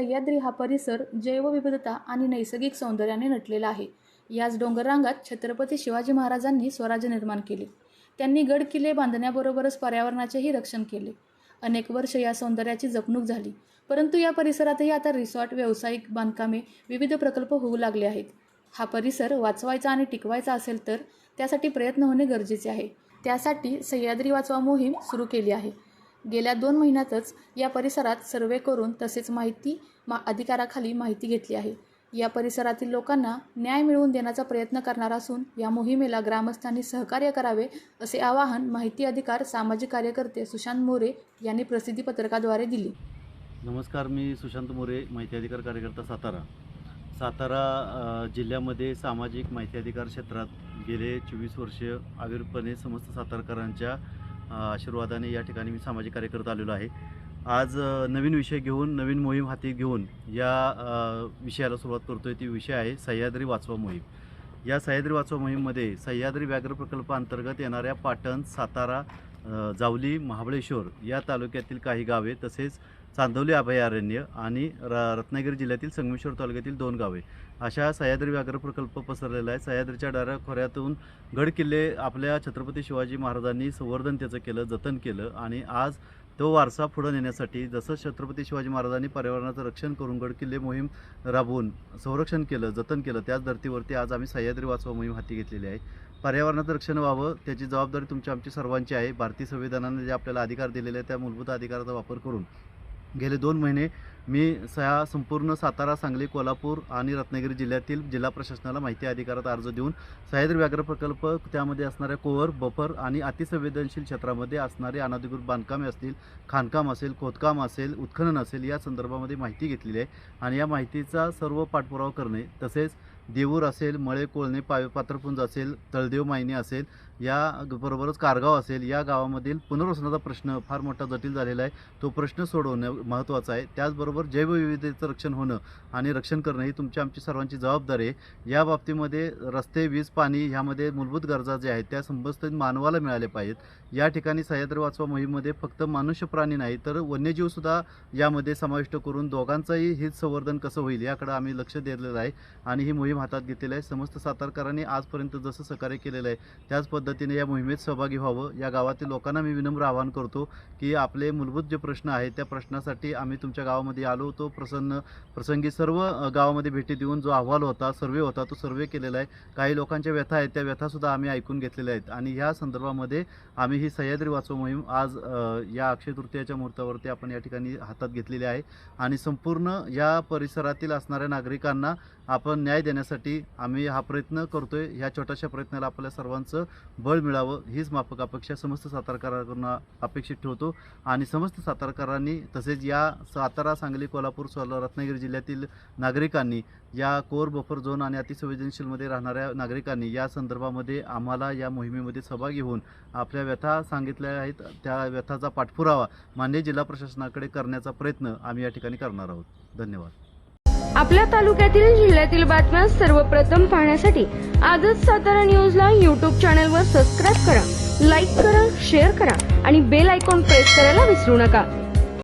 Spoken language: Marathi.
सह्याद्री हा परिसर जैवविविधता आणि नैसर्गिक सौंदर्याने नटलेला आहे. याच डोंगररांगात छत्रपती शिवाजी महाराजांनी स्वराज्य निर्माण केले. त्यांनी गड किल्ले बांधण्याबरोबरच पर्यावरणाचेही रक्षण केले. अनेक वर्ष या सौंदर्याची जपणूक झाली. परंतु या परिसरातही आता रिसॉर्ट व्यावसायिक बांधकामे विविध प्रकल्प होऊ लागले आहेत. हा परिसर वाचवायचा आणि टिकवायचा असेल तर त्यासाठी प्रयत्न होणे गरजेचे आहे. त्यासाठी सह्याद्री वाचवा मोहीम सुरू केली आहे. गेल्या दोन महिन्यातच या परिसरात सर्वे करून तसेच माहिती मा अधिकाराखाली माहिती घेतली आहे. या परिसरातील लोकांना न्याय मिळवून देण्याचा प्रयत्न करणार असून या मोहिमेला ग्रामस्थांनी सहकार्य करावे असे आवाहन माहिती अधिकार सामाजिक कार्यकर्ते सुशांत मोरे यांनी प्रसिद्धी पत्रकाद्वारे दिले. नमस्कार मी सुशांत मोरे माहिती अधिकार कार्यकर्ता सातारा. सातारा जिल्ह्यामध्ये सामाजिक माहिती अधिकार क्षेत्रात गेले चोवीस वर्ष आविर्पणे समस्त सातारकरांच्या आशीर्वादाने या ठिकाणी मी सामाजिक कार्यकर्ता आलेलो आहे. आज नवीन विषय घेऊन नवीन मोहीम हाती घेऊन या विषयाला सुरुवात करतोय. ती विषय आहे सह्याद्री वाचवा मोहीम. या सह्याद्री वाचवा मोहीममध्ये सह्याद्री व्याघ्र प्रकल्प अंतर्गत येणाऱ्या पाटण सातारा जावली महाबळेश्वर या तालुक्यातील काही गावे तसेच चांदवली अभयारण्य आणि र रत्नागिरी जिल्ह्यातील संगमेश्वर तालुक्यातील दोन गावे. अशा सह्याद्री व्याघ्र प्रकल्प पसरलेला आहे. सह्याद्रीच्या डाऱ्या खोऱ्यातून गड किल्ले आपल्या छत्रपती शिवाजी महाराजांनी संवर्धन त्याचं केलं जतन केलं आणि आज तो वारसा पुढं नेण्यासाठी जसं छत्रपती शिवाजी महाराजांनी पर्यावरणाचं रक्षण करून गड किल्ले मोहीम राबवून संरक्षण केलं जतन केलं त्याच धर्तीवरती आज आम्ही सह्याद्री वाचवा मोहीम हाती घेतलेली आहे. पर्यावरणाचं रक्षण व्हावं त्याची जबाबदारी तुमची आमची सर्वांची आहे. भारतीय संविधानाने जे आपल्याला अधिकार दिलेले आहे त्या मूलभूत अधिकाराचा वापर करून गेले दोन महिने मी सह्या संपूर्ण सातारा सांगली कोल्हापूर आणि रत्नागिरी जिल्ह्यातील जिल्हा प्रशासनाला माहिती अधिकारात अर्ज देऊन सह्याद्री व्याघ्र प्रकल्प त्यामध्ये असणाऱ्या कोवर बफर आणि अतिसंवेदनशील क्षेत्रामध्ये असणारे अनधिकृत बांधकामे असतील खाणकाम असेल खोदकाम असेल उत्खनन असेल या संदर्भामध्ये माहिती घेतलेली आहे. आणि या माहितीचा सर्व पाठपुरावा करणे तसेच देऊर असेल मळे कोळणे पावे पात्रपुंज असेल तळदेव मायने असेल या बरोबरच कारगाव असेल या गावामधील पुनर्वसनाचा प्रश्न फार मोठा जटिल झालेला आहे. तो प्रश्न सोडवणे महत्त्वाचा आहे. त्याचबरोबर जैवविविधतेचं रक्षण होणं आणि रक्षण करणं ही तुमची आमची सर्वांची जबाबदारी आहे. या बाबतीमध्ये रस्ते वीज पाणी ह्यामध्ये मूलभूत गरजा ज्या आहेत त्या संबंधित मानवाला मिळाले पाहिजेत. या ठिकाणी सह्याद्री वाचवा मोहीममध्ये फक्त मनुष्य प्राणी नाही तर वन्यजीवसुद्धा यामध्ये समाविष्ट करून दोघांचंही हित संवर्धन कसं होईल याकडे आम्ही लक्ष दिलेलं आहे आणि ही मोहीम हातात घेतलेली आहे. समस्त सातारकरांनी आजपर्यंत जसं सहकार्य केलेलं आहे त्याच पद्धतीने या मोहिमेत सहभागी व्हावं. या गावातील लोकांना मी विनम्र आवाहन करतो की आपले मूलभूत जे प्रश्न आहेत त्या प्रश्नासाठी आम्ही तुमच्या गावामध्ये आलो होतो. प्रसन्न प्रसंगी सर्व गावामध्ये भेटी देऊन जो अहवाल होता सर्वे होता तो सर्वे केलेला आहे. काही लोकांच्या व्यथा आहेत त्या व्यथासुद्धा आम्ही ऐकून घेतलेल्या आहेत. आणि ह्या संदर्भामध्ये आम्ही ही सह्याद्री वाचव मोहीम आज या अक्षय तृतीयाच्या मुहूर्तावरती आपण या ठिकाणी हातात घेतलेली आहे. आणि संपूर्ण या परिसरातील असणाऱ्या नागरिकांना आपण न्याय देण्यासाठी आम्ही हा प्रयत्न करतोय. ह्या छोट्याशा प्रयत्नाला आपल्या सर्वांचं बळ मिळावं हीच माफक अपेक्षा समस्त सातारकरांना अपेक्षित ठेवतो. आणि समस्त सातारकरांनी तसेच या सातारा सांगली कोल्हापूर सोला रत्नागिरी जिल्ह्यातील नागरिकांनी या कोर बफर झोन आणि अतिसंवेदनशीलमध्ये राहणाऱ्या नागरिकांनी या संदर्भामध्ये आम्हाला या मोहिमेमध्ये सहभागी होऊन आपल्या व्यथा सांगितल्या आहेत. त्या व्यथाचा पाठपुरावा मान्य जिल्हा प्रशासनाकडे करण्याचा प्रयत्न आम्ही या ठिकाणी करणार आहोत. धन्यवाद. आपल्या तालुक्यातील जिल्ह्यातील बातम्या सर्वप्रथम पाहण्यासाठी आजच सातारा न्यूजला यूट्यूब चॅनलवर सबस्क्राईब करा लाईक करा शेअर करा आणि बेल आयकॉन प्रेस करायला विसरू नका.